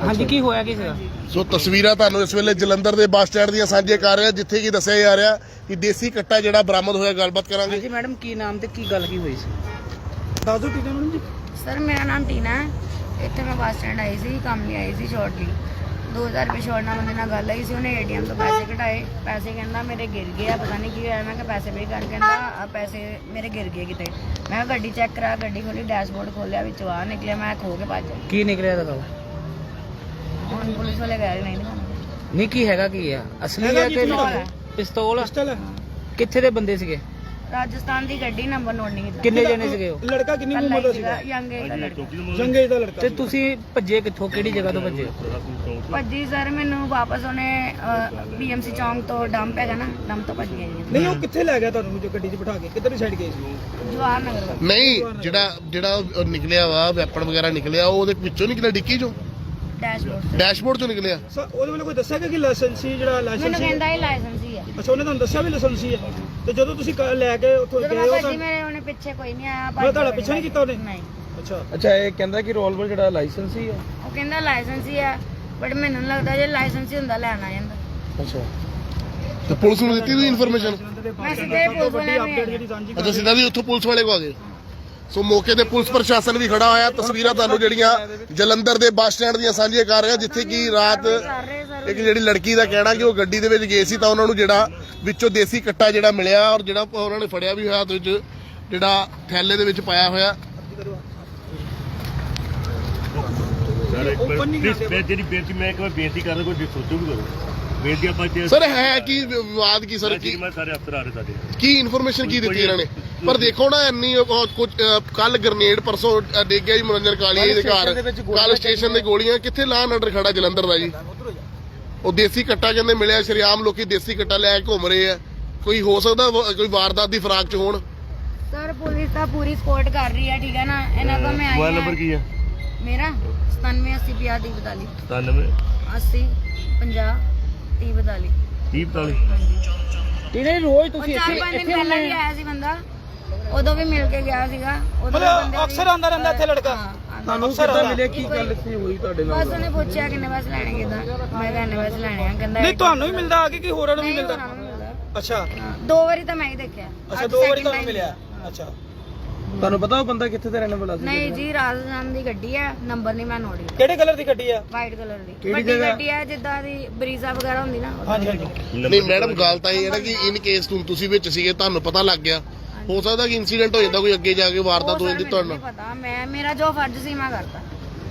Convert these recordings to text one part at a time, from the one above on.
ਹਾਂਜੀ ਕੀ ਹੋਇਆ ਕੀ ਸੀਗਾ? ਸੋ ਤਸਵੀਰਾਂ ਤੁਹਾਨੂੰ ਇਸ ਵੇਲੇ ਜਲੰਧਰ ਦੇ ਬੱਸ ਸਟੈਂਡ ਦੀਆਂ ਸਾਂਝੀਆਂ ਕਰ ਰਿਹਾ ਜਿੱਥੇ ਕਿ ਦੱਸਿਆ ਜਾ ਰਿਹਾ ਕਿ ਦੇਸੀ ਕੱਟਾ ਜਿਹੜਾ ਬਰਾਮਦ ਹੋਇਆ ਗੱਲਬਾਤ ਕਰਾਂਗੇ। ਹਾਂਜੀ ਮੈਡਮ ਕੀ ਨਾਮ ਤੇ ਕੀ ਗੱਲ ਕੀ ਹੋਈ ਸੀ? ਦੱਸ ਦਿਓ ਟੀਚਰ ਨੂੰ ਜੀ। ਸਰ ਮੇਰਾ ਨਾਮ ਟੀਨਾ ਹੈ। ਇੱਥੇ ਮੈਂ ਬੱਸ ਸਟੈਂਡ ਆਈ ਸੀ ਕੰਮ ਲਈ ਆਈ ਸੀ ਸ਼ਾਰਟ ਲਈ 2000 ਰੁਪਏ ਸ਼ਾਰਟ ਨਾਲ ਬੰਦੇ ਨਾਲ ਗੱਲ ਆਈ ਸੀ ਉਹਨੇ ਏਟੀਐਮ ਤੋਂ ਪੈਸੇ ਕਢਾਏ। ਪੈਸੇ ਕਹਿੰਦਾ ਮੇਰੇ ਗਿਰ ਗਏ ਆ ਪਤਾ ਨਹੀਂ ਕੀ ਹੋਇਆ। ਮੈਂ ਕਿਹਾ ਪੈਸੇ ਪੇ ਕਰ ਕਹਿੰਦਾ ਆਹ ਪੈਸੇ ਮੇਰੇ ਗਿਰ ਗਏ ਕਿਤੇ। ਮੈਂ ਕਿਹਾ ਗੱਡੀ ਚੈੱਕ ਕਰਾ ਗੱਡੀ ਖੋਲੀ ਡੈਸ਼ਬੋਰਡ ਖੋਲਿਆ ਵਿੱਚੋਂ ਆ ਨਿਕਲਿਆ ਮੈਂ ਖੋ ਕੇ ਭੱਜ ਗਿਆ। ਕੀ ਨਿਕਲਿਆ ਦਿਖਾਓ ਹੁਣ ਪੁਲਿਸ ਵਾਲੇ ਗਏ ਨਹੀਂ ਦਿਖਾਉਣਾ ਨਹੀਂ ਕੀ ਹੈਗਾ ਕੀ ਆ? ਅਸਲੀ ਹੈਗਾ ਹੈ ਕਿ ਪਿਸਤੌਲ? ਹੈ। ਪਿਸਤੌਲ ਕਿੱਥੇ ਦੇ ਬੰਦੇ ਸੀਗੇ? ਰਾਜਸਥਾਨ ਦੀ ਗੱਡੀ ਨੰਬਰ ਨੋਟ ਨਹੀਂ ਕੀਤਾ। ਕਿੰਨੇ ਜਣੇ ਸੀਗੇ ਉਹ? ਲੜਕਾ ਕਿੰਨੀ ਕੁ ਉਮਰ ਦਾ ਸੀਗਾ? ਯੰਗ ਏਜ ਦਾ ਲੜਕਾ। ਜੰਗੇ ਦਾ ਲੜਕਾ। ਤੇ ਤੁਸੀਂ ਭੱਜੇ ਕਿੱਥੋਂ? ਕਿਹੜੀ ਜਗ੍ਹਾ ਤੋਂ ਭੱਜੇ? ਭੱਜੀ ਸਰ ਮੈਨੂੰ ਵਾਪਸ ਉਹਨੇ ਬੀਐਮਸੀ ਚੌਂਕ ਤੋਂ ਡੰਪ ਹੈਗਾ ਨਾ ਡੰਪ ਤੋਂ ਭੱਜ ਗਿਆ ਜੀ। ਨਹੀਂ ਉਹ ਕਿੱਥੇ ਲੈ ਗਿਆ ਤੁਹਾਨੂੰ ਜੋ ਗੱਡੀ 'ਚ ਬਿਠਾ ਕੇ? ਕਿੱਧਰ ਸਾਈਡ ਗਏ ਸੀ? ਜਵਾਹਰ ਨਗਰ ਵੱਲ। ਨਹੀਂ ਜਿਹੜਾ ਜਿਹੜਾ ਉਹ ਨਿਕਲਿਆ ਵਾ ਵੈਪਨ ਵਗੈਰਾ ਨਿਕਲਿਆ ਉਹ ਉਹਦੇ ਵਿੱਚੋਂ ਨਿਕਲਿਆ ਡਿੱਕੀ ਚੋਂ? ਡੈਸ਼ਬੋਰਡ। ਡੈਸ਼ਬੋਰਡ ਚੋਂ ਨਿਕਲਿਆ। ਸਰ ਉਹਦੇ ਵੱਲੋਂ ਕੋਈ ਦੱਸਿਆ ਕਿ ਲਾਇਸੈਂਸ ਜਿਹੜਾ ਲਾਇਸੈਂਸ ਮੈਨੂੰ ਸੀ ਕਹਿੰਦਾ ਇਹ ਲਾਇਸੈਂਸ ਹੀ। ਹੈ ਅੱਛਾ ਉਹਨੇ ਤੁਹਾਨੂੰ ਦੱਸਿਆ ਵੀ ਲਾਇਸੈਂਸ ਹੈ? ਤੇ ਜਦੋਂ ਤੁਸੀਂ ਕ- ਲੈ ਕੇ ਉੱਥੋਂ ਜਦੋਂ ਗਏ ਮੈਂ ਹੋ ਭੱਜੀ ਤਾਂ ਮੇਰੇ ਉਹਨੇ ਪਿੱਛੇ ਕੋਈ ਨਹੀਂ ਆਇਆ ਮੈਂ ਤੁਹਾਡਾ ਪਿੱਛਾ ਨਹੀਂ ਕੀਤਾ ਉਹਨੇ? ਨਹੀਂ। ਅੱਛਾ। ਅੱਛਾ ਇਹ ਕਹਿੰਦਾ ਕਿ ਰੋਲਵਰ ਜਿਹੜਾ ਲਾਇਸੈਂਸ ਹੀ। ਹੈ ਉਹ ਕਹਿੰਦਾ ਲਾਇਸੈਂਸ ਹੀ ਹੈ ਬਟ ਮੈਨੂੰ ਨੀ ਲੱਗਦਾ ਜੇ ਲਾਇਸੈਂਸ ਹੀ ਹੁੰਦਾ ਲੈਣ ਆ ਜਾਂਦਾ। ਅੱਛਾ। ਤੇ ਪੁਲਿਸ ਨੂੰ ਦਿੱਤੀ ਤੁਸੀਂ ਇਨਫੋਰਮੇਸ਼ਨ ਮੈਂ ਸਿੱਧੇ ਪੁਲਿਸ ਵਾਲਿਆਂ ਨੂੰ ਅਪਡੇਟ ਜਿਹੜੀ ਸਾਂਝੀ ਅੱਛਾ ਸਿੱਧਾ ਵੀ ਉੱਥੋਂ ਪੁਲਿਸ ਵਾਲੇ ਕੋ ਆ ਗਏ? ਸੋ ਮੌਕੇ ਤੇ ਪੁਲਿਸ ਪ੍ਰਸ਼ਾਸਨ ਵੀ ਖੜਾ ਹੋਇਆ। ਤਸਵੀਰਾਂ ਤੁਹਾਨੂੰ ਜਿਹੜੀਆਂ ਜਲੰਧਰ ਦੇ ਬੱਸ ਸਟੈਂਡ ਦੀਆਂ ਸਾਂਝੀਆਂ ਕਰ ਰਿਹਾ ਜਿੱਥੇ ਕਿ ਰਾਤ ਇੱਕ ਜਿਹੜੀ ਲੜਕੀ ਦਾ ਕਹਿਣਾ ਕਿ ਉਹ ਗੱਡੀ ਦੇ ਵਿੱਚ ਗਏ ਸੀ ਤਾਂ ਉਹਨਾਂ ਨੂੰ ਜਿਹੜਾ ਵਿੱਚੋਂ ਦੇਸੀ ਕੱਟਾ ਜਿਹੜਾ ਮਿਲਿਆ ਔਰ ਜਿਹੜਾ ਉਹਨਾਂ ਨੇ ਫੜਿਆ ਵੀ ਹੋਇਆ ਵਿੱਚ ਜਿਹੜਾ ਥੈਲੇ ਦੇ ਵਿੱਚ ਪਾਇਆ ਹੋਇਆ। ਸਰ ਇੱਕ Open ਵਾਰ ਨਹੀਂ ਪਲੀਜ਼ ਕਰਦੇ ਮੈਂ ਜਿਹੜੀ ਬੇਨਤੀ ਮੈਂ ਇੱਕ ਵਾਰ ਬੇਨਤੀ ਕਰਦਾ ਕੋਈ ਸੋਚੋ ਵੀ ਕਰੋ। ਬੇਨਤੀ ਆਪਾਂ ਤੇ ਸਰ ਹੈ ਕੀ ਵਿਵਾਦ ਕੀ ਸਰ? ਕੀ ਮੈਂ ਸਾਰੇ ਅਫਸਰ ਆ ਰਹੇ ਸਾਡੇ। ਕੀ ਇਨਫੋਰਮੇਸ਼ਨ ਕੀ ਦਿੱਤੀ ਇਹਨਾਂ ਨੇ? ਪਰ ਦੇਖੋ ਨਾ ਇੰਨੀ ਕੁਝ ਕੱਲ ਗ੍ਰਨੇਡ ਪਰਸੋਂ ਡਿੱਗ ਗਿਆ ਜੀ ਮਨੋਰੰਜਨ ਕਾਲੀ ਦੇ ਘਰ ਕੱਲ ਸਟੇਸ਼ਨ ਦੇ ਗੋਲੀਆਂ ਕਿੱਥੇ ਲਾਨ ਆਰਡਰ ਖੜਾ ਜਲੰਧਰ ਦਾ ਜੀ? ਉਹ ਦੇਸੀ ਕੱਟਾ ਕਹਿੰਦੇ ਮਿਲਿਆ ਸ਼ਰੀਆਮ ਲੋਕੀ ਦੇਸੀ ਕੱਟਾ ਲੈ ਕੇ ਘੁੰਮ ਰਹੇ ਆ। ਕੋਈ ਹੋ ਸਕਦਾ ਕੋਈ ਵਾਰਦਾਤ ਦੀ ਫਰਾਕ ਚ ਹੋਣ? ਸਰ ਪੁਲਿਸ ਤਾਂ ਪੂਰੀ ਸਪੋਰਟ ਕਰ ਰਹੀ ਹੈ ਠੀਕ ਹੈ ਨਾ? ਇਹਨਾਂ ਤੋਂ ਮੈਂ ਆਈ ਹਾਂ ਨੰਬਰ ਕੀ ਹੈ ਮੇਰਾ 97 80 50 ਦੀ 42 97 80 50 30 42 30 45 ਇਹਨੇ ਰੋਜ਼ ਤੁਸੀਂ ਇੱਥੇ ਇੱਥੇ ਆਇਆ ਸੀ ਬੰਦਾ। ਉਦੋਂ ਵੀ ਮਿਲ ਕੇ ਗਿਆ ਸੀਗਾ। ਉਦੋਂ ਵੀ ਮਤਲਬ ਅਕਸਰ ਆਉਂਦਾ ਰਹਿੰਦਾ ਇੱਥੇ ਲੜਕਾ? ਹਾਂ। ਤੁਹਾਨੂੰ ਕਿੱਦਾਂ ਮਿਲਿਆ? ਕੀ ਗੱਲ ਇੱਥੇ ਹੋਈ ਤੁਹਾਡੇ ਬਸ ਉਹਨੇ ਪੁੱਛਿਆ ਕਿੰਨੇ ਪੈਸੇ ਲੈਣੇ ਕਿਦਾਂ। ਮੈਂ ਕਿਹਾ ਇੰਨੇ ਪੈਸੇ ਲੈਣੇ ਆ ਕਹਿੰਦਾ ਨਹੀਂ ਤੁਹਾਨੂੰ ਹੀ ਮਿਲਦਾ ਆ ਕਿ ਕੀ ਹੋਰਾਂ ਨੂੰ ਵੀ ਮਿਲਦਾ? ਅੱਛਾ। ਹਾਂ, ਦੋ ਵਾਰੀ ਤਾਂ ਮੈਂ ਹੀ ਦੇਖਿਆ। ਅੱਛਾ ਦੋ ਵਾਰੀ ਤੁਹਾਨੂੰ ਮਿਲਿਆ? ਅੱਛਾ। ਤੁਹਾਨੂੰ ਪਤਾ ਉਹ ਬੰਦਾ ਕਿੱਥੇ ਦਾ ਰਹਿਣ ਵਾਲਾ ਸੀ? ਨਹੀਂ ਜੀ ਰਾਜਸਥਾਨ ਦੀ ਗੱਡੀ ਹੈ ਨੰਬਰ ਨਹੀਂ ਮੈਂ ਨੋਟ ਕੀਤਾ। ਕਿਹੜੇ ਕਲਰ ਦੀ ਗੱਡੀ ਆ? ਵਾਈਟ ਕਲਰ ਦੀ। ਕਿਹੜੀ ਵੱਡੀ? ਗੱਡੀ ਹੈ ਜਿੱਦਾਂ ਦੀ ਬਰੀਜ਼ਾ ਵਗੈਰਾ ਹੁੰਦੀ ਨਾ ਹਾਂਜੀ ਹਾਂਜੀ। ਨਹੀਂ ਮੈਡਮ ਗੱਲ ਤਾਂ ਇਹ ਹੈ ਨਾ ਕਿ ਇਨ ਕੇਸ ਤੁਸੀਂ ਵਿੱਚ ਸੀਗੇ ਤੁਹਾਨੂੰ ਪਤਾ ਲੱਗ ਗਿਆ। ਹੋ ਸਕਦਾ ਕਿ ਇਨਸੀਡੈਂਟ ਹੋ ਜਾਂਦਾ ਕੋਈ ਅੱਗੇ ਜਾ ਕੇ ਵਾਰਦਾਤ ਹੋ ਜਾਂਦੀ ਤੁਹਾਡੇ ਨਾਲ? ਪਤਾ। ਮੈਂ ਮੇਰਾ ਜੋ ਫਰਜ਼ ਸੀ ਮੈਂ ਕਰਤਾ।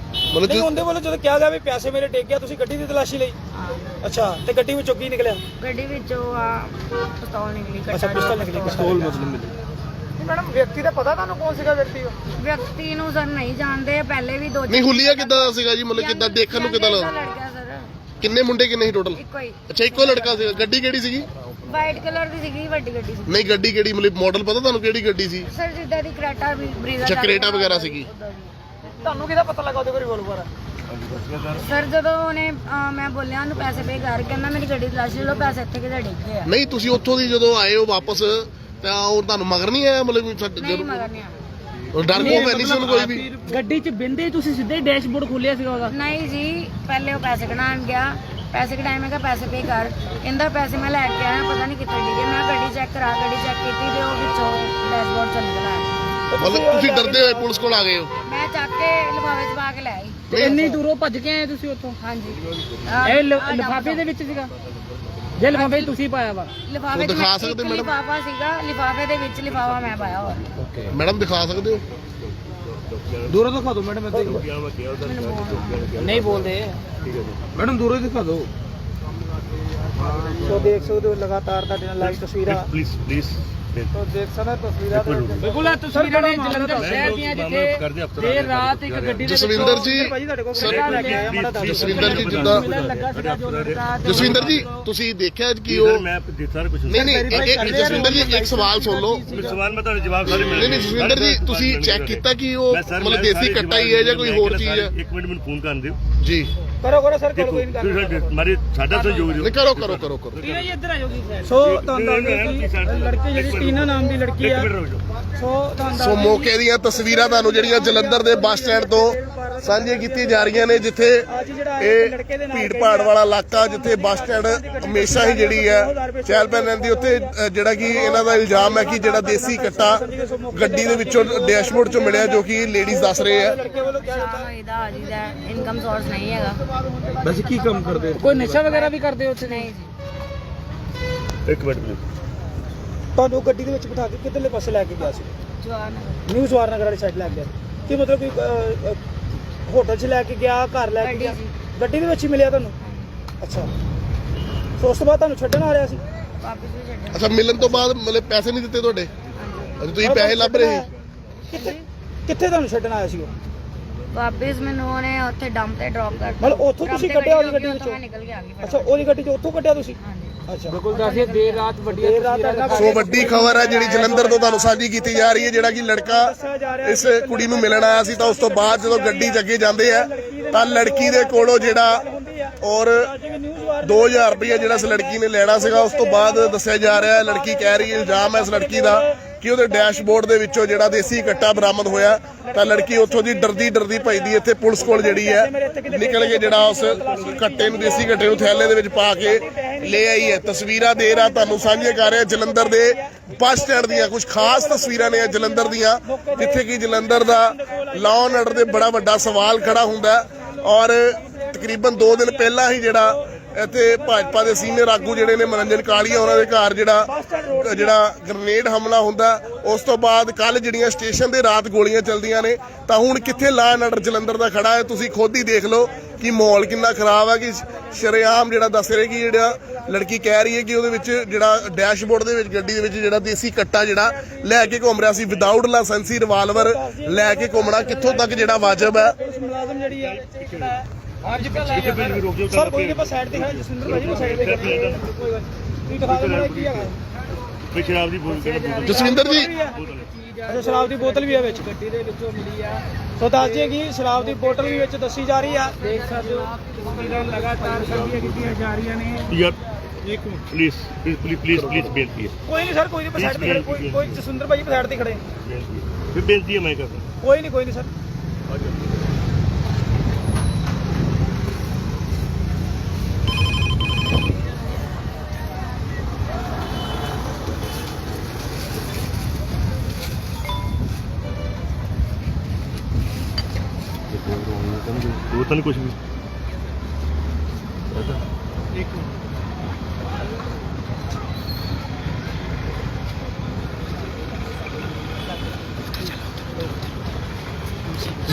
ਮਤਲਬ ਨਹੀਂ ਕਿ ਉਹਦੇ ਵੱਲੋਂ ਜਦੋਂ ਕਿਹਾ ਗਿਆ ਵੀ ਪੈਸੇ ਮੇਰੇ ਟੇਕ ਗਿਆ ਤੁਸੀਂ ਗੱਡੀ ਦੀ ਤਲਾਸ਼ੀ ਲਈ। ਹਾਂ। ਅੱਛਾ ਤੇ ਗੱਡੀ ਵਿੱਚੋਂ ਕੀ ਨਿਕਲਿਆ? ਗੱਡੀ ਵਿੱਚੋਂ ਆ ਪਿਸਤੌਲ ਨਿਕਲੀ ਅੱਛਾ ਕੱਟਾ ਪਿਸਤਲ ਨਿਕਲੀ ਪਿਸਤੌਲ। ਮਤਲਬ ਮਿਲੀ। ਮੈਡਮ ਵਿਅਕਤੀ ਦਾ ਪਤਾ ਤੁਹਾਨੂੰ ਕੌਣ ਸੀਗਾ ਵਿਅਕਤੀ ਵਿਅਕਤੀ ਨੂੰ ਸਰ ਨਹੀਂ ਜਾਣਦੇ ਪਹਿਲੇ ਵੀ ਦੋ ਨਹੀਂ ਹੁਲੀਆ ਕਿੱਦਾਂ ਦਾ ਸੀਗਾ ਜੀ? ਮਤਲਬ ਕਿੱਦਾਂ ਦੇਖਣ ਨੂੰ ਕਿੱਦਾਂ ਲੱਗਦਾ? ਲੜਕਾ ਸਰ। ਕਿੰਨੇ ਮੁੰਡੇ ਕਿੰਨੇ ਸੀ ਟੋਟਲ ਇੱਕੋ ਹੀ। ਅੱਛਾ ਇੱਕੋ ਲੜਕਾ ਸੀ ਗੱਡੀ ਕਿਹੜੀ ਸੀਗੀ? ਵਾਈਟ ਕਲਰ ਦੀ ਸੀਗੀ ਵੱਡੀ ਗੱਡੀ ਸੀ। ਨਹੀਂ ਗੱਡੀ ਕਿਹੜੀ? ਮਤਲਬ ਮਾਡਲ ਪਤਾ ਤੁਹਾਨੂੰ ਕਿਹੜੀ ਗੱਡੀ ਸੀ? ਸਰ ਜਿੱਦਾਂ ਦੀ ਕ੍ਰੇਟਾ ਬਰੀਜ਼ਾ ਅੱਛਾ, ਕਰੇਟਾ ਵਗੈਰਾ ਸੀਗੀ। ਤੁਹਾਨੂੰ ਕਿਹਦਾ ਪਤਾ ਲੱਗਾ ਉਹਦੇ ਕੋਲ ਰਿਵੋਲਵਰ ਆ ਸਰ ਜਦੋਂ ਉਹਨੇ ਅਹ, ਮੈਂ ਬੋਲਿਆ ਉਹਨੂੰ ਪੈਸੇ ਪੇ ਕਰ ਕਹਿੰਦਾ ਮੇਰੀ ਗੱਡੀ ਤਲਾਸ਼ੀ ਲਓ ਪੈਸੇ ਇੱਥੇ ਕਿਤੇ ਡਿੱਗੇ ਆ। ਨਹੀਂ ਤੁਸੀਂ ਉੱਥੋਂ ਦੀ ਜਦੋਂ ਆਏ ਹੋ ਵਾਪਸ ਤਾਂ ਉਹ ਤੁਹਾਨੂੰ ਮਗਰ ਨਹੀਂ ਆਇਆ? ਮਤਲਬ ਕਿ ਛੱਡ- ਨਹੀਂ ਜਦੋਂ ਮਗਰ ਨਹੀਂ ਆ ਉਹ ਡਰ ਕੋ ਨਹੀਂ ਸੀ ਉਹਨੂੰ ਕੋਈ ਵੀ? ਗੱਡੀ 'ਚ ਬਿੰਦੇ ਤੁਸੀਂ ਸਿੱਧੇ ਡੈਸ਼ਬੋਰਡ ਖੋਲਿਆ ਸੀਗਾ ਉਹਦਾ। ਨਹੀਂ ਜੀ ਪਹਿਲੇ ਉਹ ਪੈਸੇ ਕਢਾਉਣ ਗਿਆ। ਪੈਸੇ ਕਢਾਏ ਮੈਂ ਕਿਹਾ ਪੈਸੇ ਪੇ ਕਰ। ਕਹਿੰਦਾ ਪੈਸੇ ਮੈਂ ਲੈ ਕੇ ਆਇਆ ਪਤਾ ਨਹੀਂ ਕਿੱਥੇ ਡਿੱਗੇ। ਮੈਂ ਗੱਡੀ ਚੈੱਕ ਕਰਾ ਗੱਡੀ ਚੈੱਕ ਕੀਤੀ ਤੇ ਉਹ ਵਿੱਚੋਂ ਡੈਸ਼ਬੋਰਡ ਤੋਂ ਨਿਕਲ ਆਇਆ ਮਤਲਬ ਤੁਸੀਂ ਡਰਦੇ ਹੋਏ ਪੁਲਿਸ ਕੋਲ ਆ ਗਏ ਹੋ? ਮੈਂ ਚੱਕ ਕੇ ਲਿਫਾਫੇ 'ਚ ਪਾ ਕੇ ਲੈ ਆਈ। ਇੰਨੀ ਦੂਰੋਂ ਭੱਜ ਕੇ ਆਏ ਤੁਸੀਂ ਉੱਥੋਂ? ਹਾਂਜੀ। ਇਹ ਲਿਫਾਫੇ ਦੇ ਵਿੱਚ ਸੀਗਾ? ਜੇ ਲਿਫਾਫੇ ਤੁਸੀਂ ਪਾਇਆ ਵਾ। ਲਿਫਾਫੇ 'ਚ ਦਿਖਾ ਸਕਦੇ ਮੈਡਮ? ਲਿਫਾਫਾ ਸੀਗਾ ਲਿਫਾਫੇ ਦੇ ਵਿੱਚ ਲਿਫਾਫਾ ਮੈਂ ਪਾਇਆ ਹੋਰ ਓਕੇ ਮੈਡਮ ਦਿਖਾ ਸਕਦੇ ਹੋ? ਦੂਰੋਂ ਦਿਖਾ ਦਿਓ ਮੈਡਮ ਇੱਥੇ। ਕਿਹਾ ਮੈਂ ਕਿਹਾ ਉਹਦਾ ਨਹੀਂ ਬੋਲਦੇ। ਮੈਡਮ ਦੂਰੋਂ ਦਿਖਾ ਦਿਓ। ਸੋ ਦੇਖ ਸਕਦੇ ਹੋ ਲਗਾਤਾਰ ਤੁਹਾਡੇ ਨਾਲ ਲਾਈਵ ਤਸਵੀਰਾਂ। ਪਲੀਜ਼ ਪਲੀਜ਼ ਸੋ ਦੇਖ ਸਕਦੇ ਤਸਵੀਰਾਂ ਦੇ ਵਿੱਚ। ਬਿਲਕੁਲ ਆ ਤਸਵੀਰਾਂ ਨੇ ਜਲੰਧਰ ਸ਼ਹਿਰ ਦੀਆਂ ਜਿੱਥੇ ਦੇਰ ਰਾਤ ਇੱਕ ਗੱਡੀ ਦੇ ਜਸਵਿੰਦਰ ਜੀ ਭਾਜੀ ਤੁਹਾਡੇ ਕੋਲ ਸਰ, ਕਿਹੜਾ ਲੈ ਕੇ ਆਇਆ ਮਾੜਾ ਦੱਸ ਦਿਓ। ਜਸਵਿੰਦਰ ਜੀ ਜਿੱਦਾਂ ਮਿਲਣ ਲੱਗਾ ਸੀਗਾ ਜੋ। ਲੜਕਾ ਤੇ ਜਸਵਿੰਦਰ ਜੀ ਤੁਸੀਂ ਦੇਖਿਆ ਕਿ ਉਹ ਮੈਂ ਸਾਰਾ ਕੁਝ ਨਹੀਂ ਨਹੀਂ ਇੱਕ- ਇੱਕ ਜਸਵਿੰਦਰ ਜੀ ਇੱਕ ਸਵਾਲ ਸੁਣ ਲਓ। ਸਵਾਲ ਮੈਂ ਤੁਹਾਨੂੰ ਜਵਾਬ ਸਾਰੇ ਮਿਲ ਨਹੀਂ ਨਹੀਂ ਜਸਵਿੰਦਰ ਜੀ ਤੁਸੀਂ ਚੈੱਕ ਕੀਤਾ ਕਿ ਉਹ ਮਤਲਬ ਦੇਸੀ ਕੱਟਾ ਹੀ ਹੈ ਜਾਂ ਕੋਈ ਹੋਰ ਚੀਜ਼ ਹੈ? ਇੱਕ ਮਿੰਟ ਮੈਨੂੰ ਫੋਨ ਕਰਨ ਦਿਓ। ਜੀ। ਕਰੋ ਕਰੋ ਸਰ ਕਰੋ ਕੋਈ ਨਹੀਂ ਤੁਸੀਂ ਕਰਨਾ ਸਾਡੇ- ਮਾਰੇ ਸਾਡਾ ਸਹਿਯੋਗ ਦਿਓ ਨਹੀਂ ਕਰੋ ਕਰੋ ਕਰੋ ਕਰੋ। ਸੋ ਤੁਹਾਨੂੰ ਦੱਸ ਦਿਓ ਕਿ ਲੜਕੀ ਜਿਹੜੀ ਟੀਨਾ ਨਾਮ ਦੀ ਲੜਕੀ ਆ। ਇੱਕ ਮਿੰਟ ਰੁਕ। ਜਾਓ ਸੋ ਤੁਹਾਨੂੰ ਸੋ ਦੱਸ ਦਿਓ ਮੌਕੇ ਦੀਆਂ ਤਸਵੀਰਾਂ ਤੁਹਾਨੂੰ ਜਿਹੜੀਆਂ ਜਲੰਧਰ ਦੇ ਬੱਸ ਸਟੈਂਡ ਤੋਂ ਸਾਂਝੀਆਂ ਕੀਤੀਆਂ ਜਾ ਰਹੀਆਂ ਨੇ ਜਿੱਥੇ ਇਹ ਭੀੜ ਭਾੜ ਵਾਲਾ ਇਲਾਕਾ ਜਿੱਥੇ ਬੱਸ ਸਟੈਂਡ ਹਮੇਸ਼ਾ ਹੀ ਜਿਹੜੀ ਹੈ ਚਹਿਲ ਪਹਿਲ ਰਹਿੰਦੀ ਉੱਥੇ ਜਿਹੜਾ ਕਿ ਇਹਨਾਂ ਦਾ ਇਲਜ਼ਾਮ ਹੈ ਕਿ ਜਿਹੜਾ ਦੇਸੀ ਕੱਟਾ ਗੱਡੀ ਦੇ ਵਿੱਚੋਂ ਡੈਸ਼ਬੋਰਡ ਚੋਂ ਮਿਲਿਆ ਜੋ ਕਿ ਲੇਡੀਜ਼ ਦੱਸ ਰਹੇ ਆ। ਹੋਈਦਾ ਆ ਜੀਦਾ ਇਨਕਮ ਸੋਰਸ ਨਹੀਂ ਹੈਗਾ। ਵੈਸੇ ਕੀ ਕੰਮ ਕਰਦੇ ਕੋਈ ਨਸ਼ਾ ਵਗੈਰਾ ਵੀ ਕਰਦੇ ਹੋ ਉੱਥੇ? ਨਹੀਂ ਜੀ। ਇੱਕ ਮਿੰਟ ਪਲੀਜ਼ ਤੁਹਾਨੂੰ ਗੱਡੀ ਦੇ ਵਿੱਚ ਬਿਠਾ ਕੇ ਕਿੱਧਰਲੇ ਪਾਸੇ ਲੈ ਕੇ ਗਿਆ ਸੀ? ਜਵਾਨ ਨਿਊ ਸਵਾਰ ਨਗਰ ਵਾਲੀ ਸਾਈਡ ਲੈ ਕੇ ਗਿਆ। ਕੀ ਮਤਲਬ ਕਿ ਅਹ, ਅਹ, ਹੋਟਲ 'ਚ ਲੈ ਕੇ ਗਿਆ ਘਰ ਲੈ ਕੇ ਗੱਡੀ ਗਿਆ? 'ਚ। ਗੱਡੀ ਦੇ ਵਿੱਚ ਹੀ ਮਿਲਿਆ ਤੁਹਾਨੂੰ? ਅੱਛਾ। ਸੋ ਉਸ ਤੋਂ ਬਾਅਦ ਤੁਹਾਨੂੰ ਛੱਡਣ ਆ ਰਿਹਾ ਸੀ? ਵਾਪਸ ਵੀ ਛੱਡਣ। ਅੱਛਾ ਮਿਲਣ ਤੋਂ ਬਾਅਦ ਮਤਲਬ ਪੈਸੇ ਨਹੀਂ ਦਿੱਤੇ ਤੁਹਾਡੇ? ਅੱਛਾ ਤੁਸੀਂ ਪੈਸੇ ਲੱਭ ਰਹੇ ਸੀ? ਕਿੱਥੇ ਕਿੱਥੇ ਤੁਹਾਨੂੰ ਛੱਡਣ ਆਇਆ ਸੀ ਉਹ? ਵਾਪਸ ਮੈਨੂੰ ਉਹਨੇ ਉੱਥੇ ਡੰਪ ਤੇ ਡ੍ਰੌਪ ਕਰਤਾ ਮਤਲਬ ਉੱਥੋਂ ਤੁਸੀਂ ਕੱਢਿਆ ਉਹਦੀ ਗੱਡੀ ਮੈਂ ਵਿੱਚੋਂ? ਨਿਕਲ ਕੇ ਆ ਗਈ ਅੱਛਾ ਉਹਦੀ ਗੱਡੀ 'ਚ ਉੱਥੋਂ ਕੱਢਿਆ ਤੁਸੀਂ? ਹਾਂਜੀ। ਅੱਛਾ। ਬਿਲਕੁਲ ਦੱਸਿए ਦੇਰ ਰਾਤ ਵੱਡੀਆਂ ਦੇਰ ਰਾਤ ਤਸਵੀਰਾਂ ਤੱਕ ਸੋ ਵੱਡੀ ਖਬਰ ਹੈ ਜਿਹੜੀ ਜਲੰਧਰ ਤੋਂ ਤੁਹਾਨੂੰ ਸਾਂਝੀ ਕੀਤੀ ਜਾ ਰਹੀ ਹੈ ਜਿਹੜਾ ਕਿ ਲੜਕਾ ਇਸ ਕੁੜੀ ਨੂੰ ਮਿਲਣ ਆਇਆ ਸੀ ਤਾਂ ਉਸ ਤੋਂ ਬਾਅਦ ਜਦੋਂ ਗੱਡੀ 'ਚ ਅੱਗੇ ਜਾਂਦੇ ਆ ਤਾਂ ਲੜਕੀ ਦੇ ਕੋਲੋਂ ਜਿਹੜਾ ਔਰ 2000 ਰੁਪਏ ਜਿਹੜਾ ਇਸ ਲੜਕੀ ਨੇ ਲੈਣਾ ਸੀਗਾ ਉਸ ਤੋਂ ਬਾਅਦ ਦੱਸਿਆ ਜਾ ਰਿਹਾ ਹੈ ਲੜਕੀ ਕਹਿ ਰਹੀ ਹੈ ਇਲਜ਼ਾਮ ਹੈ ਇਸ ਲੜਕੀ ਦਾ। ਕਿ ਉਹਦੇ ਡੈਸ਼ਬੋਰਡ ਦੇ ਵਿੱਚੋਂ ਜਿਹੜਾ ਦੇਸੀ ਕੱਟਾ ਬਰਾਮਦ ਹੋਇਆ, ਤਾਂ ਲੜਕੀ ਉੱਥੋਂ ਦੀ ਡਰਦੀ ਡਰਦੀ ਭੱਜਦੀ ਇੱਥੇ ਪੁਲਿਸ ਕੋਲ ਜਿਹੜੀ ਹੈ, ਨਿਕਲ ਕੇ ਜਿਹੜਾ ਉਸ ਕੱਟੇ ਨੂੰ, ਦੇਸੀ ਕੱਟੇ ਨੂੰ ਥੈਲੇ ਦੇ ਵਿੱਚ ਪਾ ਕੇ ਲੈ ਆਈ ਹੈ। ਤਸਵੀਰਾਂ ਦੇ ਰਹਾ ਤੁਹਾਨੂੰ ਸਾਂਝੇ ਕਰ ਰਿਹਾ ਜਲੰਧਰ ਦੇ ਬੱਸ ਸਟੈਂਡ ਦੀਆਂ। ਕੁਝ ਖਾਸ ਤਸਵੀਰਾਂ ਨੇ ਜਲੰਧਰ ਦੀਆਂ, ਜਿੱਥੇ ਕਿ ਜਲੰਧਰ ਦਾ ਲਾਅ ਐਂਡ ਆਰਡਰ ਦੇ ਬੜਾ ਵੱਡਾ ਸਵਾਲ ਖੜਾ ਹੁੰਦਾ ਔਰ ਤਕਰੀਬਨ 2 ਦਿਨ ਪਹਿਲਾਂ ਹੀ ਜਿਹੜਾ ਇੱਥੇ ਭਾਜਪਾ ਦੇ ਸੀਨੀਅਰ ਆਗੂ ਜਿਹੜੇ ਨੇ ਮਨੰਜਨ ਕਾਲੀਆ, ਉਹਨਾਂ ਦੇ ਘਰ ਜਿਹੜਾ ਜਿਹੜਾ ਗ੍ਰਨੇਡ ਹਮਲਾ ਹੁੰਦਾ, ਉਸ ਤੋਂ ਬਾਅਦ ਕੱਲ ਜਿਹੜੀਆਂ ਸਟੇਸ਼ਨ ਦੇ ਰਾਤ ਗੋਲੀਆਂ ਚੱਲਦੀਆਂ ਨੇ, ਤਾਂ ਹੁਣ ਕਿੱਥੇ ਲਾ ਨਡਰ ਜਲੰਧਰ ਦਾ ਖੜਾ ਹੈ, ਤੁਸੀਂ ਖੁਦ ਹੀ ਦੇਖ ਲਓ ਕਿ ਮਾਹੌਲ ਕਿੰਨਾ ਖਰਾਬ ਹੈ ਕਿ ਸ਼ਰੇਆਮ ਜਿਹੜਾ ਦੱਸ ਰਹੇ ਕਿ ਜਿਹੜਾ ਲੜਕੀ ਕਹਿ ਰਹੀ ਹੈ ਕਿ ਉਹਦੇ ਵਿੱਚ ਜਿਹੜਾ ਡੈਸ਼ਬੋਰਡ ਦੇ ਵਿੱਚ, ਗੱਡੀ ਦੇ ਵਿੱਚ ਜਿਹੜਾ ਦੇਸੀ ਕੱਟਾ ਜਿਹੜਾ ਲੈ ਕੇ ਘੁੰਮ ਰਿਹਾ ਸੀ ਵਿਦਆਊਟ ਲਾਇਸੈਂਸੀ, ਰਿਵਾਲਵਰ ਲੈ ਕੇ ਘੁੰਮਣਾ, ਕਿੱਥੋਂ ਤੱਕ ਜਿਹੜਾ ਵਾਜਬ ਹੈ। ਮਿੰਟ ਸਰ ਕੋਈ ਨਹੀਂ ਬਸ ਸਾਈਡ ਤੇ ਜਸਵਿੰਦਰ ਭਾਜੀ ਬਸ ਸਾਈਡ ਤੇ ਖੜੇ ਕੋਈ ਗੱਲ ਨਹੀਂ। ਤੁਸੀਂ ਦਿਖਾ ਦਿਓ ਮੈਨੂੰ ਕੀ ਹੈਗਾ ਕੋਈ ਸ਼ਰਾਬ ਦੀ ਬੋਲ ਕੇ ਬੋਤਲ? ਜਸਵਿੰਦਰ ਜੀ। ਅੱਛਾ ਸ਼ਰਾਬ ਦੀ ਬੋਤਲ ਵੀ ਹੈ ਵਿੱਚ। ਗੱਡੀ ਦੇ ਵਿੱਚੋਂ ਮਿਲੀ ਆ। ਸੋ ਦੱਸ ਦਈਏ ਕਿ ਸ਼ਰਾਬ ਦੀ ਬੋਤਲ ਵੀ ਵਿੱਚ ਦੱਸੀ ਜਾ ਰਹੀ ਆ। ਦੇਖ ਸਕਦੇ ਹੋ ਤਸਵੀਰਾਂ ਲਗਾਤਾਰ ਸਾਂਝੀਆਂ ਕੀਤੀਆਂ ਜਾ ਰਹੀਆਂ ਨੇ। ਯਾਰ ਇੱਕ ਪਲੀਜ਼ ਪਲੀਜ਼ ਪਲੀਜ਼ ਪਲੀਜ਼ ਬੇਨਤੀ ਹੈ। ਕੋਈ ਨਹੀਂ ਸਰ ਕੋਈ ਨਹੀਂ ਸਾਈਡ ਤੇ ਕੋਈ ਕੋਈ ਜਸਵਿੰਦਰ ਭਾਜੀ ਸਾਈਡ ਤੇ ਖੜੇ। ਬੇਨਤੀ ਹੈ। ਮੈਂ ਕਰਦਾ। ਕੋਈ ਨਹੀਂ ਕੋਈ ਨਹੀਂ ਸਰ। ਦੋ ਤਾਂ ਕੁਝ ਵੀ।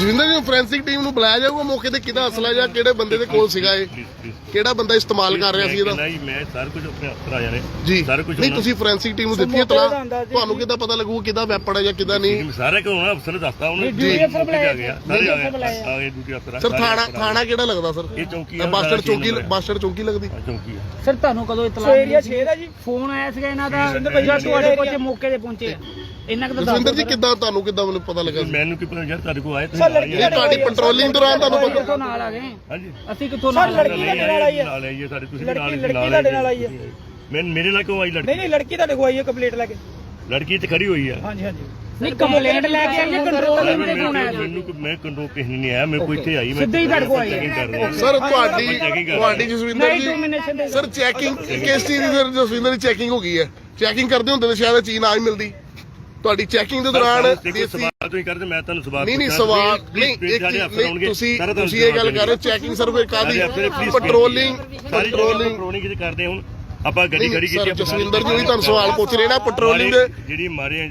ਜਸਵਿੰਦਰ ਜੀ ਫੋਰੈਂਸਿਕ ਟੀਮ ਨੂੰ ਬੁਲਾਇਆ ਜਾਊਗਾ ਮੌਕੇ ਤੇ ਕਿਹਦਾ ਅਸਲਾ ਜਾਂ ਕਿਹੜੇ ਬੰਦੇ ਦੇ ਕੋਲ ਸੀਗਾ ਇਹ? ਕਿਹੜਾ ਬੰਦਾ ਇਸਤੇਮਾਲ ਕਰ ਰਿਹਾ ਸੀ ਇਹਦਾ? ਨਹੀਂ ਮੈਂ ਸਾਰਾ ਕੁਝ ਆਪਣੇ ਹੱਥ ਆ ਜਾਣੇ ਜੀ। ਸਾਰਾ ਕੁਝ ਨਹੀਂ ਤੁਸੀਂ ਫੋਰੈਂਸਿਕ ਟੀਮ ਨੂੰ ਦਿੱਤੀ ਹੈ ਤਲਾ ਤੁਹਾਨੂੰ ਕਿੱਦਾਂ ਪਤਾ ਲੱਗੂ ਕਿਹਦਾ ਵੈਪਨ ਹੈ ਜਾਂ ਕਿਹਦਾ ਨਹੀਂ? ਸਾਰਾ ਕੁਝ ਹੋਣਾ ਅਫਸਰ ਨੇ ਦੱਸਤਾ ਉਹਨੇ ਡਿਊਟੀ ਅਫਸਰ ਬੁਲਾਇਆ ਗਿਆ ਸਾਰੇ ਆ ਗਏ ਆ ਗਏ ਡਿਊਟੀ ਅਫਸਰ ਸਰ ਥਾਣਾ ਥਾਣਾ ਕਿਹੜਾ ਲੱਗਦਾ ਸਰ? ਇਹ ਚੌਕੀ ਇਹ ਬੱਸ ਸਟੈਂਡ ਚੌਕੀ ਬੱਸ ਸਟੈਂਡ ਚੌਕੀ ਲੱਗਦੀ? ਆ ਚੌਕੀ ਆ। ਸਰ ਤੁਹਾਨੂੰ ਕਦੋਂ ਇਤਲਾਹ ਏਰੀਆ ਮਿਲੀ? 6 ਦਾ ਜੀ। ਫੋਨ ਆਇਆ ਸੀਗਾ ਇਹਨਾਂ ਦਾ ਤੁਹਾਡੇ ਕੋਲ ਮੌਕੇ ਤੇ ਪਹੁੰਚੇ ਆ। ਇੰਨਾ ਕੁ ਤਾਂ ਦੱਸ ਜਸਵਿੰਦਰ ਜੀ ਕਿੱਦਾਂ ਤੁਹਾਨੂੰ ਕਿੱਦਾਂ ਮੈਨੂੰ ਪਤਾ ਲੱਗਾ ਸੀ? ਮੈਨੂੰ ਕੀ ਪਤਾ ਯਾਰ ਤੁਹਾਡੇ ਕੋਲ ਆਏ ਨਾਲ ਹੀ ਇਹ ਤੁਹਾਡੀ ਪੈਟਰੋਲਿੰਗ ਦੌਰਾਨ ਤੁਹਾਨੂੰ। ਪਤਾ ਕਿੱਥੋਂ ਨਾਲ ਆ ਗਏ? ਹਾਂਜੀ। ਅਸੀਂ ਕਿੱਥੋਂ ਨਾਲ ਆ ਲੜਕੀ ਤੁਹਾਡੇ ਨਾਲ ਆਈ ਹੈ। ਨਾਲ ਆਈ ਹੈ ਸਾਡੇ ਤੁਸੀਂ ਲੜਕੀ- ਨਾਲ ਲੜਕੀ ਤੁਹਾਡੇ ਨਾਲ ਆਈ ਹੈ। ਮੈਂ ਮੇਰੇ ਨਾਲ ਕਿਉਂ ਆਈ ਨਹੀਂ ਲੜਕੀ? ਨਹੀਂ ਲੜਕੀ ਤੁਹਾਡੇ ਕੋਲ ਆਈ ਹੈ ਕੰਪਲੀਟ ਲੈ ਕੇ। ਲੜਕੀ ਤੇ ਖੜੀ ਹੋਈ ਆ। ਹਾਂਜੀ ਹਾਂਜੀ। ਨਹੀਂ ਕੰਪਲੇਂਟ ਲੈ ਕੇ ਆਈਏ ਕੰਟਰੋਲ ਰੂਮ ਤੇ ਕੌਣ ਆਇਆ? ਮੈਨੂੰ ਮੈਂ ਕੰਟਰੋਲ ਕਿਸੇ ਨੇ ਨਹੀਂ ਆਇਆ ਮੈਂ ਕੋਈ ਇੱਥੇ ਆਈ ਮੈਂ ਸਿੱਧੇ ਹੀ ਤੁਹਾਡੇ ਕੋਲ ਆਈ ਹੈ। ਕਰ ਰਿਹਾ। ਸਰ ਤੁਹਾਡੀ ਤੁਹਾਡੀ। ਜਸਵਿੰਦਰ ਜੀ ਡੋਮੀਨੇਸ਼ਨ ਦੇ ਸਰ ਚੈਕਿੰਗ ਕਿਸ ਚੀਜ਼ ਦੀ ਸਰ ਜਸਵਿੰਦਰ ਦੀ ਚੈਕਿੰਗ ਹੋ ਗਈ ਹੈ। ਚੈਕਿੰਗ ਕਰਦੇ ਹੁੰਦੇ ਤਾਂ ਸ਼ਾਇਦ ਇਹ ਚੀਜ਼ ਨਾ ਹੀ ਮਿਲਦੀ। ਤੁਹਾਡੀ ਚੈਕਿੰਗ ਦੇ ਦੌਰਾਨ ਦੇਖੋ ਦੇਸੀ ਸਵਾਲ ਤੁਸੀਂ ਕਰਦੇ ਮੈਂ ਤੁਹਾਨੂੰ ਸਵਾਲ ਨਹੀਂ ਨਹੀਂ। ਸਵਾਲ ਨਹੀਂ ਇੱਕ ਨਹੀਂ ਤੁਸੀਂ ਤੁਸੀਂ ਇਹ ਗੱਲ ਕਰ ਰਹੇ ਚੈਕਿੰਗ ਸਰ ਫਿਰ ਕਾਦੀ ਪੈਟਰੋਲਿੰਗ ਪੈਟਰੋਲਿੰਗ ਪੈਟਰੋਲਿੰਗ ਕਿਤੇ ਕਰਦੇ ਹੁਣ ਆਪਾਂ ਗੱਡੀ ਖੜੀ ਕੀਤੀ ਸਰ ਆਪਾਂ ਜਸਵਿੰਦਰ ਜੀ ਤੁਹਾਨੂੰ ਸਵਾਲ ਪੁੱਛ ਰਹੇ ਨਾ ਪੈਟਰੋਲਿੰਗ ਦੇ ਜਿਹੜੀ ਮਾਰੇ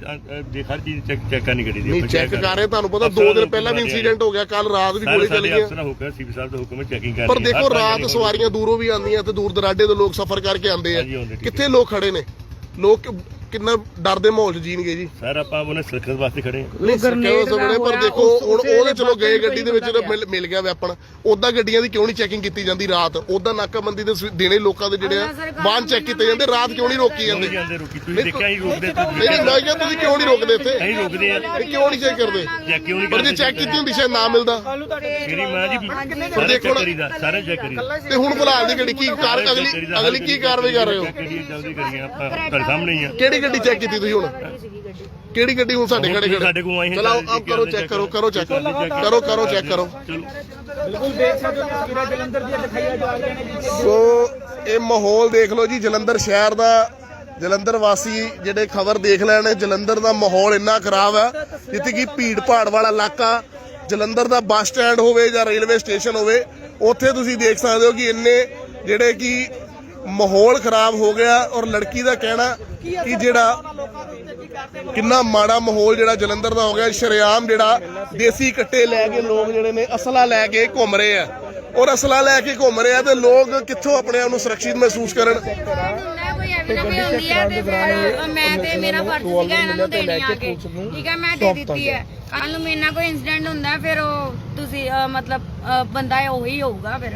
ਦੇ ਹਰ ਚੀਜ਼ ਚੈੱਕ ਚੈੱਕ ਕਰਨੀ ਗੱਡੀ ਦੀ ਨਹੀਂ ਚੈੱਕ ਕਰ ਰਹੇ ਤੁਹਾਨੂੰ ਪਤਾ ਅਫਸਰਾਂ 2 ਦਿਨ ਪਹਿਲਾਂ ਵੀ ਇਨਸੀਡੈਂਟ ਹੋ ਗਿਆ ਕੱਲ ਰਾਤ ਵੀ ਗੋਲੀ ਚੱਲੀ ਹੈ ਅਫਸਰ ਦਾ ਹੁਕਮ ਸੀਪੀ ਸਾਹਿਬ ਦਾ ਹੁਕਮ ਹੈ ਚੈਕਿੰਗ ਕਰਨੀ ਪਰ। ਦੇਖੋ ਰਾਤ ਸਵਾਰੀਆਂ ਦੂਰੋਂ ਵੀ ਆਉਂਦੀਆਂ ਤੇ ਦੂਰ ਦਰਾਡੇ ਤੋਂ ਲੋਕ ਸਫ਼ਰ ਕਰਕੇ ਆਉਂਦੇ ਆ। ਹਾਂਜੀ, ਆਉਂਦੇ, ਠੀਕ ਕਿੱਥੇ ਲੋਕ ਖੜੇ ਨੇ? ਲੋਕ ਕਿੰਨਾ ਡਰ ਦੇ ਮਾਹੌਲ 'ਚ ਜੀਣਗੇ ਜੀ? ਸਰ ਆਪਾਂ ਉਹਨੇ ਸੁਰੱਖਿਆ ਵਾਸਤੇ ਖੜੇ ਹਾਂ। ਨਹੀਂ ਸਰਕਾਰ ਸਭਰੇ ਪਰ ਦੇਖੋ ਹੁਣ ਉਹਦੇ ਚਲੋ ਗਏ ਗੱਡੀ ਦੇ ਵਿੱਚ ਮਿਲ- ਮਿਲ ਗਿਆ ਵੈਪਨ ਉਦਾਂ ਗੱਡੀਆਂ ਦੀ ਕਿਉਂ ਨਹੀਂ ਚੈਕਿੰਗ ਕੀਤੀ ਜਾਂਦੀ ਰਾਤ? ਉਦਾਂ ਨਾਕਾਬੰਦੀ ਦੇ ਸਵੇ- ਦਿਨੇ ਲੋਕਾਂ ਦੇ ਜਿਹੜੇ ਆ ਵਾਹਨ ਚੈੱਕ ਕੀਤੇ ਜਾਂਦੇ ਰਾਤ ਕਿਉਂ ਨਹੀਂ ਰੋਕੀ ਜਾਂਦੇ? ਨਹੀਂ ਜਾਂਦੇ ਰੁਕੀ ਤੁਸੀਂ ਦੇਖਿਆ ਹੀ ਰੋਕਦੇ ਨਹੀਂ ਨਹੀਂ ਮੈਂ ਕਿਹਾ ਤੁਸੀਂ ਕਿਉਂ ਨਹੀਂ ਰੋਕਦੇ ਇੱਥੇ? ਅਸੀਂ ਰੋਕਦੇ ਆ। ਇਹ ਕਿਉਂ ਨਹੀਂ ਚੈੱਕ ਕਰਦੇ? ਚੈੱਕ ਕਿਉਂ ਨਹੀਂ ਪਰ ਜੇ ਚੈੱਕ ਕੀਤੀ ਹੁੰਦੀ ਸ਼ਾਇਦ ਨਾ ਮਿਲਦਾ। ਮੇਰੀ ਮਾਂ ਜੀ ਪਰ ਸਾਰੇ ਦੇਖੋ ਚੈੱਕ ਨਾ- ਕਰੀਦਾ ਸਾਰੇ ਚੈੱਕ ਕਰੀਦਾ। ਤੇ ਹੁਣ ਫਿਲਹਾਲ ਦੀ ਗੱਡੀ ਕੀ ਕਾਰ ਅਗਲੀ ਅਗਲੀ ਕੀ ਕਾਰਵਾਈ ਕਰ ਰਹੇ ਹੋ? ਜਲਦੀ ਕਰੀਏ ਆਪਾਂ ਤੁਹਾਡੇ ਸਾਹਮਣੇ ਹੀ ਆ। ਕਿਹੜੀ ਗੱਡੀ ਚੈੱਕ ਕੀਤੀ ਤੁਸੀਂ ਹੁਣ? ਕਿਹੜੀ ਗੱਡੀ ਹੁਣ ਸਾਡੇ ਖੜੇ ਖੜੇ? ਸਾਡੇ ਕੋਲ ਆਈ ਹੈ ਚਲੋ ਆਪ ਕਰੋ ਚੈੱਕ ਕਰੋ ਕਰੋ ਚੈੱਕ ਕਰੋ ਕਰੋ ਚੈੱਕ ਕਰੋ ਬਿਲਕੁਲ ਦੇਖ ਸਕਦੇ ਹੋ ਤਸਵੀਰਾਂ ਜਲੰਧਰ ਦੀਆਂ ਦਿਖਾਈਆਂ ਜਾ ਰਹੀਆਂ ਨੇ ਸੋ ਇਹ ਮਾਹੌਲ ਦੇਖ ਲਓ ਜੀ ਜਲੰਧਰ ਸ਼ਹਿਰ ਦਾ ਜਲੰਧਰ ਵਾਸੀ ਜਿਹੜੇ ਖਬਰ ਦੇਖ ਲੈਣ ਜਲੰਧਰ ਦਾ ਮਾਹੌਲ ਇੰਨਾ ਖਰਾਬ ਹੈ ਜਿੱਥੇ ਕਿ ਭੀੜ ਭਾੜ ਵਾਲਾ ਇਲਾਕਾ ਜਲੰਧਰ ਦਾ ਬੱਸ ਸਟੈਂਡ ਹੋਵੇ ਜਾਂ ਰੇਲਵੇ ਸਟੇਸ਼ਨ ਹੋਵੇ ਉੱਥੇ ਤੁਸੀਂ ਦੇਖ ਸਕਦੇ ਹੋ ਕਿ ਇੰਨੇ ਜਿਹੜੇ ਕਿ ਮਾਹੌਲ ਖਰਾਬ ਹੋ ਗਿਆ ਔਰ ਲੜਕੀ ਦਾ ਕਹਿਣਾ ਕਿ ਜਿਹੜਾ ਕਿੰਨਾ ਮਾੜਾ ਮਾਹੌਲ ਜਿਹੜਾ ਜਲੰਧਰ ਦਾ ਹੋ ਗਿਆ ਸ਼ਰੇਆਮ ਜਿਹੜਾ ਦੇਸੀ ਕੱਟੇ ਲੈ ਕੇ ਲੋਕ ਜਿਹੜੇ ਨੇ ਅਸਲਾ ਲੈ ਕੇ ਘੁੰਮ ਰਹੇ ਆ। ਔਰ ਅਸਲਾ ਲੈ ਕੇ ਘੁੰਮ ਰਹੇ ਆ ਤੇ ਲੋਕ ਕਿੱਥੋਂ ਆਪਣੇ ਆਪ ਨੂੰ ਸੁਰੱਖਿਅਤ ਮਹਿਸੂਸ ਕਰਨ? ਹੁੰਦਾ ਕੋਈ ਐਵੇਂ ਨਾ ਕੋਈ ਹੁੰਦੀ ਹੈ ਤੇ ਫਿਰ ਮੈਂ ਤੇ ਮੇਰਾ ਫਰਜ਼ ਸੀਗਾ ਇਹਨਾਂ ਨੂੰ ਦੇਣੀ ਆ ਕੇ। ਠੀਕ ਹੈ ਮੈਂ ਦੇ ਦਿੱਤੀ ਹੈ ਕੱਲ ਨੂੰ ਮੇਰੇ ਨਾਲ ਕੋਈ ਇਨਸੀਡੈਂਟ ਹੁੰਦਾ ਫਿਰ ਉਹ ਤੁਸੀਂ ਮਤਲਬ ਬੰਦਾ ਉਹੀ ਹੋਊਗਾ ਫਿਰ।